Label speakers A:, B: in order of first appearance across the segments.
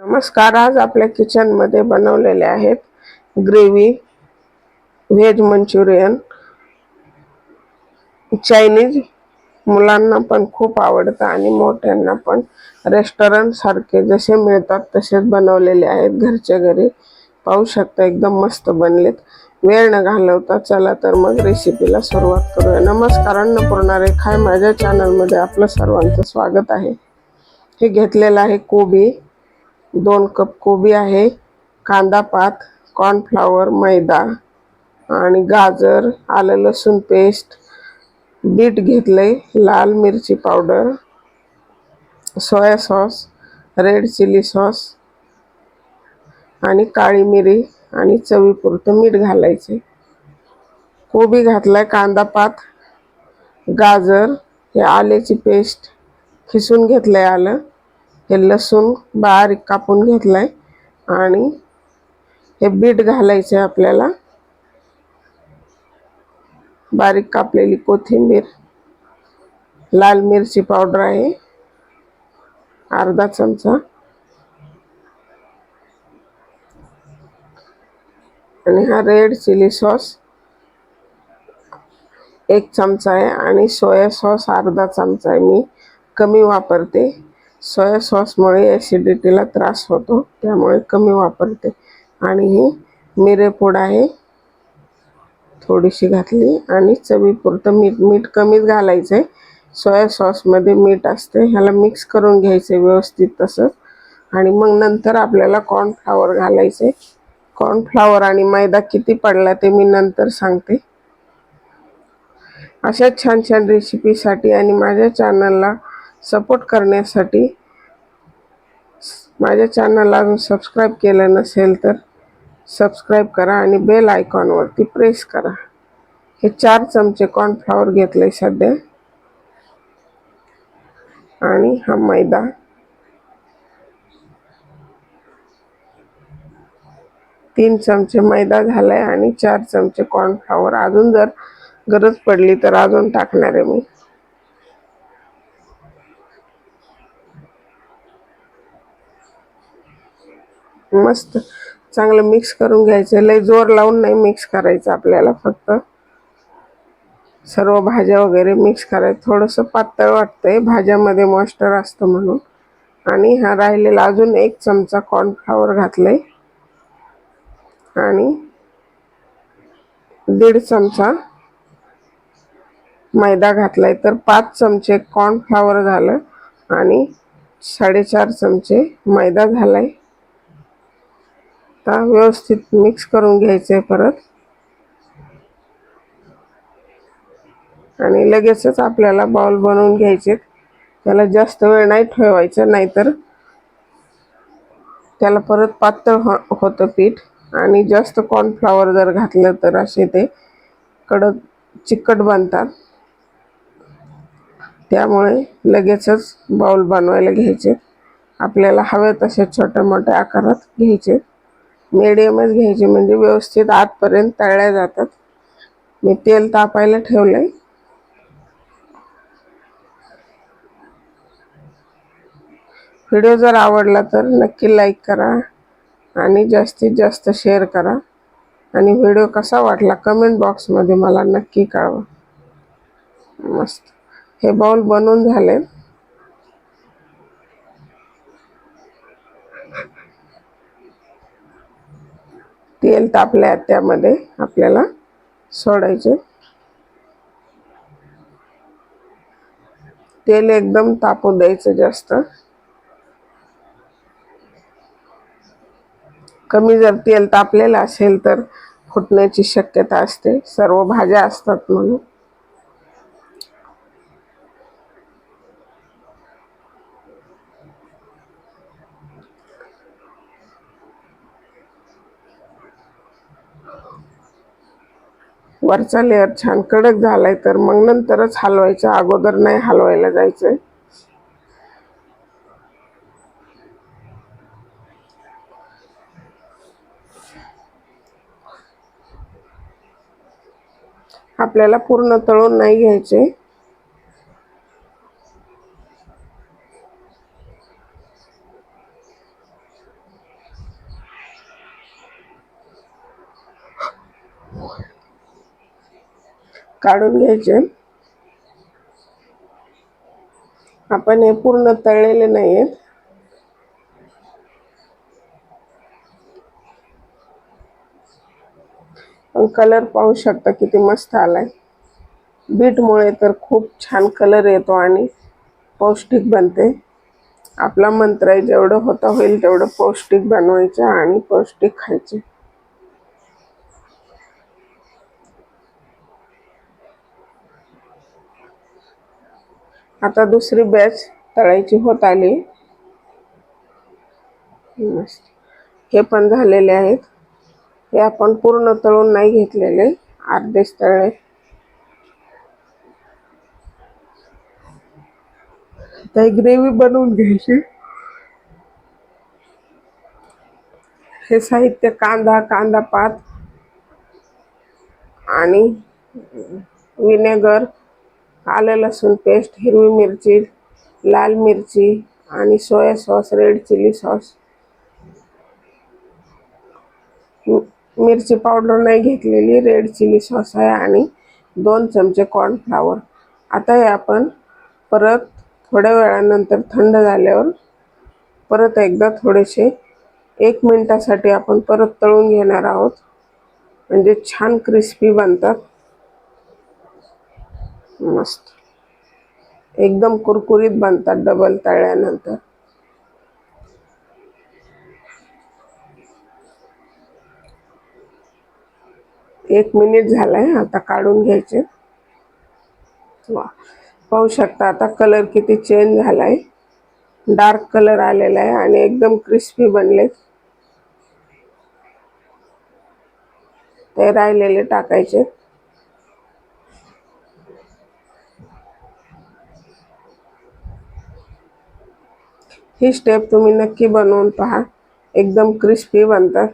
A: नमस्कार आज आपल्या किचनमध्ये बनवलेले आहेत ग्रेव्ही व्हेज मंचुरियन. चायनीज मुलांना पण खूप आवडतं आणि मोठ्यांना पण रेस्टॉरंटसारखे जसे मिळतात तसेच बनवलेले आहेत घरच्या घरी. पाहू शकता एकदम मस्त बनलेत. वेळ न घालवता चला तर मग रेसिपीला सुरुवात करूया. नमस्कार अन्नपूर्णा रेखा माझ्या चॅनलमध्ये आपलं सर्वांचं स्वागत आहे. हे घेतलेलं आहे कोबी. दोन कप कोबी आहे कांदा पात कॉर्नफ्लावर मैदा आणि गाजर आलं लसूण पेस्ट बीट घेतले लाल मिरची powder soya sauce red chilli sauce आणि काळी मिरी आणि चवीपुरतं मीठ घालायचे कोबी घातलाय कांदा पात गाजर हे आल्याची पेस्ट खिसून घेतलंय आलं. हे लसूण बारीक कापून घेतलाय आणि हे बीट घालायचे आपल्याला. बारीक कापलेली कोथिंबीर लाल मिरची पावडर आहे अर्धा चमचा. आणि हा रेड चिली सॉस एक चमचा आहे आणि सोया सॉस अर्धा चमचा आहे. मी कमी वापरते. सोया सॉसमुळे ॲसिडिटीला त्रास होतो त्यामुळे कमी वापरते. आणि ही मिरेपूड आहे थोडीशी घातली आणि चवीपुरतं मीठ मीठ कमीच घालायचं आहे सोया सॉसमध्ये मीठ असते ह्याला मिक्स करून घ्यायचे व्यवस्थित तसंच. आणि मग नंतर आपल्याला कॉर्नफ्लावर घालायचे कॉर्नफ्लावर आणि मैदा किती पडला ते मी नंतर सांगते. अशा छान छान रेसिपीसाठी आणि माझ्या चॅनलला सपोर्ट करण्यासाठी माझ्या चॅनलला अजून सबस्क्राईब केलं नसेल तर सबस्क्राईब करा आणि बेल आयकॉनवरती प्रेस करा. हे चार चमचे कॉर्नफ्लॉवर घेतले सध्या. आणि हा मैदा. तीन चमचे मैदा झालाय आणि चार चमचे कॉर्नफ्लॉवर अजून जर गरज पडली तर अजून टाकणार आहे मी. मस्त. चांगलं मिक्स करून घ्यायचं. लय जोर लावून नाही मिक्स करायचं आपल्याला फक्त. सर्व भाज्या वगैरे मिक्स करायचं. थोडंसं पातळ वाटतंय. भाज्यामध्ये मॉइश्चर असतं म्हणून. आणि हा राहिलेला अजून एक चमचा कॉर्नफ्लॉवर घातलंय. आणि दीड चमचा मैदा घातलाय. तर पाच चमचे कॉर्नफ्लॉवर झालं. आणि साडेचार चमचे मैदा झालाय. आता व्यवस्थित मिक्स करून घ्यायचे परत. आणि लगेचच आपल्याला बाउल बनवून घ्यायचे त्याला जास्त वेळ नाही ठेवायचं नाहीतर त्याला परत पातळ हो होतं पीठ. आणि जास्त कॉर्नफ्लावर जर घातलं तर असे ते कडक चिकट बनतात. त्यामुळे लगेचच बाउल बनवायला घ्यायचे. आपल्याला हवे तसे छोट्या मोठ्या आकारात घ्यायचे. मिडियमच घ्यायचे म्हणजे व्यवस्थित आतपर्यंत तळल्या जातात. मी तेल तापायला ठेवलंय. व्हिडिओ जर आवडला तर नक्की लाईक करा आणि जास्तीत जास्त शेअर करा. आणि व्हिडिओ कसा वाटला कमेंट बॉक्समध्ये मला नक्की कळवा. मस्त. हे बाउल बनवून झाले तेल तापल्या त्यामध्ये आपल्याला सोडायचे. तेल एकदम तापू द्यायचं जास्त. कमी जर तेल तापलेलं असेल तर फुटण्याची शक्यता असते. सर्व भाज्या असतात म्हणून. वरचा लेअर छान कडक झालाय तर मग नंतरच हलवायचं. अगोदर नाही हलवायला जायचंय आपल्याला पूर्ण तळून नाही घ्यायचे. काढून घ्यायचे. आपण हे पूर्ण तळलेले नाहीयेत पण कलर पाहू शकता किती मस्त आलाय. बीटमुळे तर खूप छान कलर येतो आणि पौष्टिक बनते. आपला मंत्र आहे जेवढं होता होईल तेवढं पौष्टिक बनवायचं आणि पौष्टिक खायचे. आता दुसरी बॅच तळायची होत आली. हे पण झालेले आहेत. हे आपण पूर्ण तळून नाही घेतलेले. अर्धेच तळले तर ग्रेव्ही बनवून घ्यायची. हे साहित्य कांदा कांदा पात आणि विनेगर. आलं लसूण पेस्ट हिरवी मिरची लाल मिरची आणि soya sauce red chilli sauce मिरची पावडर नाही घेतलेली रेड चिली सॉस आहे आणि दोन चमचे कॉर्नफ्लावर आता हे आपण परत थोड्या वेळानंतर थंड झाल्यावर परत एकदा थोडेसे एक मिनटासाठी आपण परत तळून घेणार आहोत. म्हणजे छान क्रिस्पी बनतात. मस्त. एकदम कुरकुरीत बनतात डबल तळल्यानंतर. एक मिनिट झालाय आता काढून घ्यायचे. वा पाहू शकता आता कलर किती चेंज झालाय. डार्क कलर आलेला आहे आणि एकदम क्रिस्पी बनले. ते राहिलेले टाकायचे. ही स्टेप तुम्ही नक्की बनवून पहा. एकदम क्रिस्पी बनतात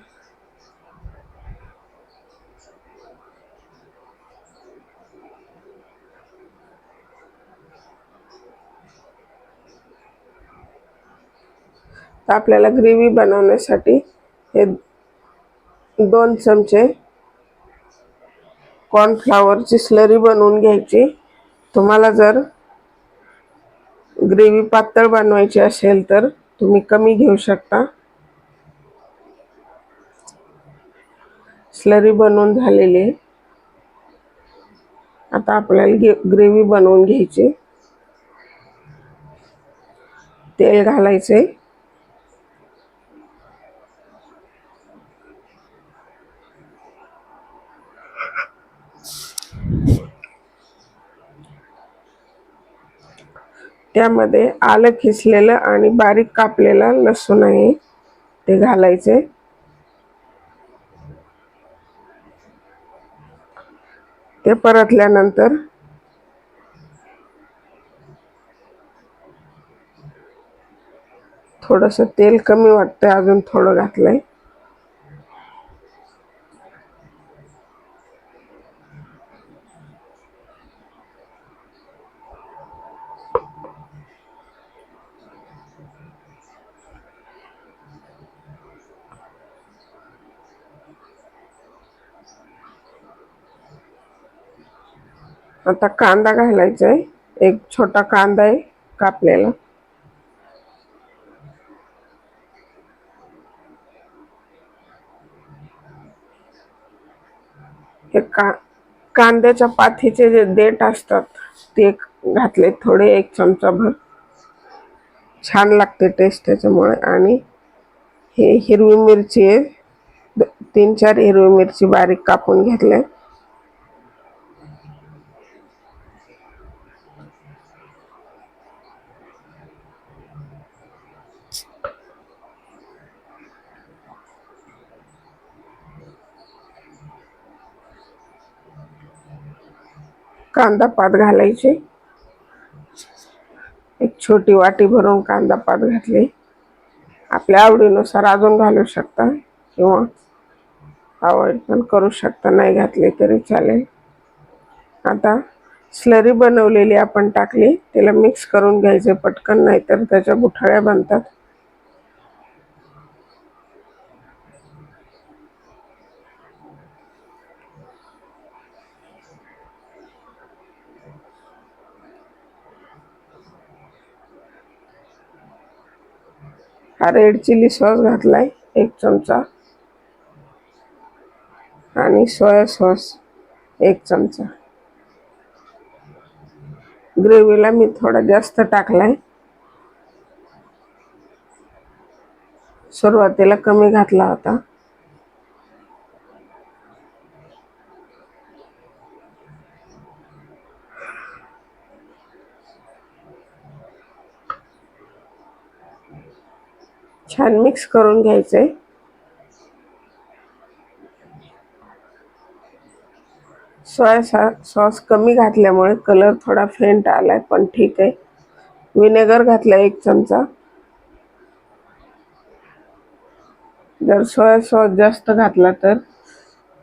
A: तर आपल्याला ग्रेव्ही बनवण्यासाठी हे दोन चमचे कॉर्नफ्लावरची स्लरी बनवून घ्यायची. तुम्हाला जर ग्रेव्ही पातळ बनवायची असेल तर तुम्ही कमी घेऊ शकता. स्लरी बनवून झालेली आहे. आता आपल्याला ग्रेव्ही बनवून घ्यायची तेल घालायचे त्यामध्ये आलं खिसलेलं आणि बारीक कापलेलं लसूण आहे. ते घालायचे. ते परतल्यानंतर थोडंसं तेल कमी वाटतंय अजून थोडं घातलंय. आता कांदा घालायचा आहे एक छोटा कांदा आहे कापलेला. हे का कांद्याच्या पाथीचे जे देठ असतात ते घातले थोडे एक चमचा भर. छान लागते टेस्ट त्याच्यामुळे. आणि हे हिरवी मिरची आहे. तीन चार हिरवी मिरची बारीक कापून घेतल्या. कांदा पात घालायचे. एक छोटी वाटी भरून कांदा पात घातले. आपल्या आवडीनुसार अजून घालू शकता किंवा आवड पण करू शकता नाही घातले तरी चालेल. आता स्लरी बनवलेली आपण टाकली तिला मिक्स करून घ्यायचे पटकन नाही तर त्याच्या गुठळ्या बनतात. हा रेड चिली सॉस घातलाय एक चमचा. आणि सोया सॉस एक चमचा. ग्रेव्हीला मी थोडा जास्त टाकलाय. सुरुवातीला कमी घातला होता. छान मिक्स करून घ्यायचं आहे सोया सा सॉस कमी घातल्यामुळे कलर थोडा फेंट आला आहे पण ठीक आहे विनेगर घातला एक चमचा. जर सोया सॉस जास्त घातला तर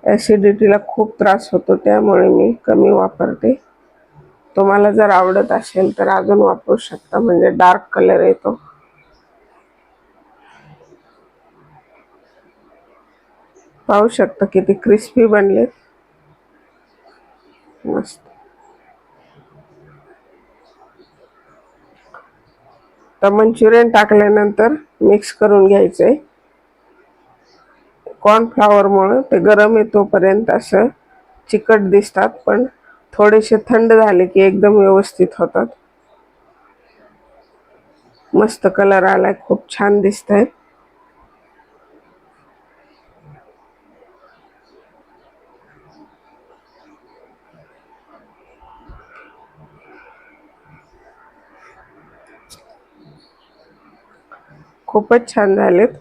A: ॲसिडिटीला खूप त्रास होतो त्यामुळे मी कमी वापरते. तुम्हाला जर आवडत असेल तर अजून वापरू शकता म्हणजे डार्क कलर येतो. पाहू शकता किती क्रिस्पी बनले. मस्त. तर मंचुरियन टाकल्यानंतर मिक्स करून घ्यायचंय. कॉर्नफ्लॉवरमुळं ते गरम आहे तोपर्यंत असं चिकट दिसतात पण थोडेसे थंड झाले की एकदम व्यवस्थित होतात. मस्त कलर आलाय खूप छान दिसत आहे खूपच छान झालेत.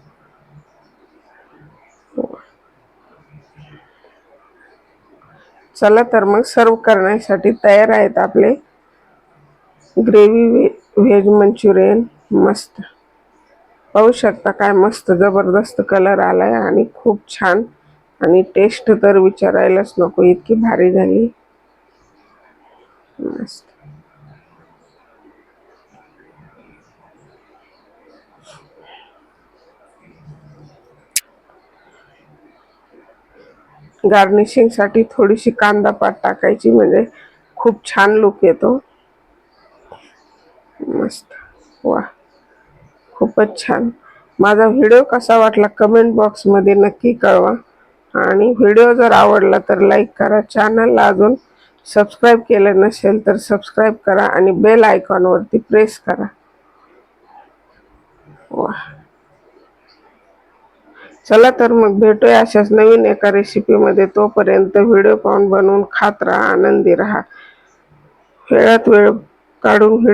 A: चला तर मग सर्व करण्यासाठी तयार आहेत आपले. ग्रेव्ही व्हेज मंचुरियन मस्त. पाहू शकता काय मस्त जबरदस्त कलर आलाय आणि खूप छान. आणि टेस्ट तर विचारायलाच नको इतकी भारी झाली. मस्त. गार्निशिंगसाठी थोडीशी कांदा पात टाकायची म्हणजे खूप छान लुक येतो. मस्त. वा खूपच छान. माझा व्हिडिओ कसा वाटला कमेंट बॉक्समध्ये नक्की कळवा. आणि व्हिडिओ जर आवडला तर लाईक करा. चॅनलला अजून सबस्क्राईब केलं नसेल तर सबस्क्राईब करा आणि बेल आयकॉनवरती प्रेस करा. वा चला तर मग भेटूया अशाच नवीन एका रेसिपीमध्ये तोपर्यंत व्हिडिओ पाहून बनवून खात राहा आनंदी राहा. वेळात वेळ काढून व्हिडिओ